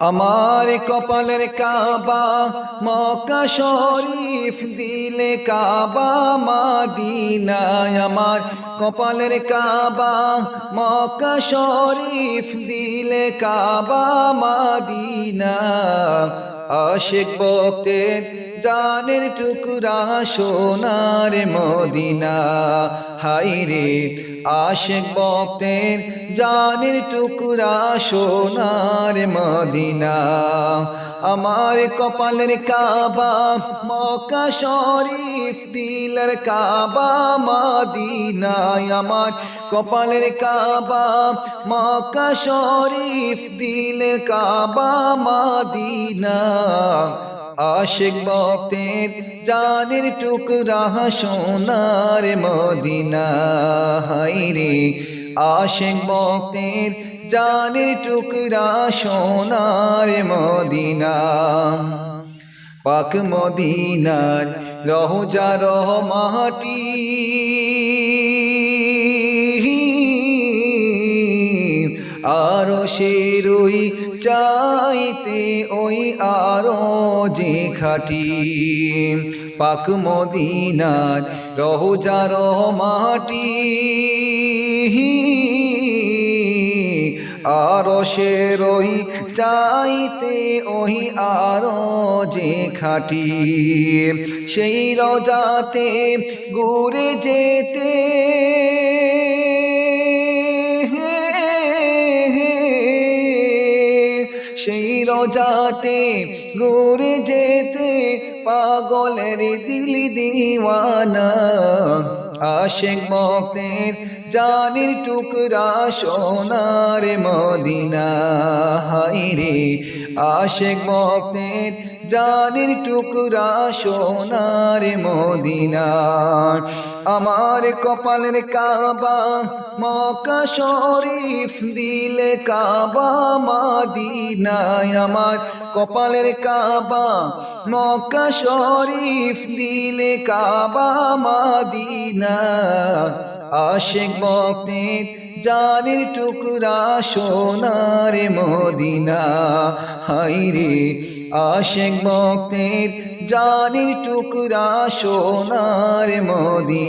আমার কপালের কাবা মকা শরীফ দিলে কাবা, মাদিনায় আমার কপালের কাবা মকা শরীফ দিলে কাবা, মাদিনা। আশেক বক্তের জানের টুকুরা সোনার মদিনা। হাইরে আশেক বক্তের জানের টুকুরা সোনার মদিনা। আমার কপালের কাবা, মক্কা শরীফ দিলের কাবা, মদিনায় আমার কপালের কাবা, মক্কা শরীফ দিলের কাবা, মদিনা। আশেক বক্তের জানের টুকরা সোনার মদিনা হাইরে আশেক বক্তের জানের টুকরা সোনার মদিনা, পাক মদিনার রহজা রহ মাটি আরও রই চাইতে ওই আরও যে খাটি পাক মদিনার রহজার মাটি আরও রই চাইতে ওই আরও যে খাটি। সেই রজাতে ঘুরে যেতে। সেই রজাতে ঘুরে যেতে পাগলের দিল দিওয়ানা। আশেক মক্তের জানির টুকরা সোনার মদিনা হাইরে আশেক মক্তের জানির টুকরা সোনার মদিনা, আমার কপালের কাবা মকা শরীফ দিলে কাবা মাদিনায়, আমার কপালের কাবা মক্কা শরীফ দিলে কাবা মাদিনা। আশেক বক্তের জানির টুকরা সোনার মদিনা। হাইরে আশেক বক্তের জানির টুকরা সোনার মদিনা।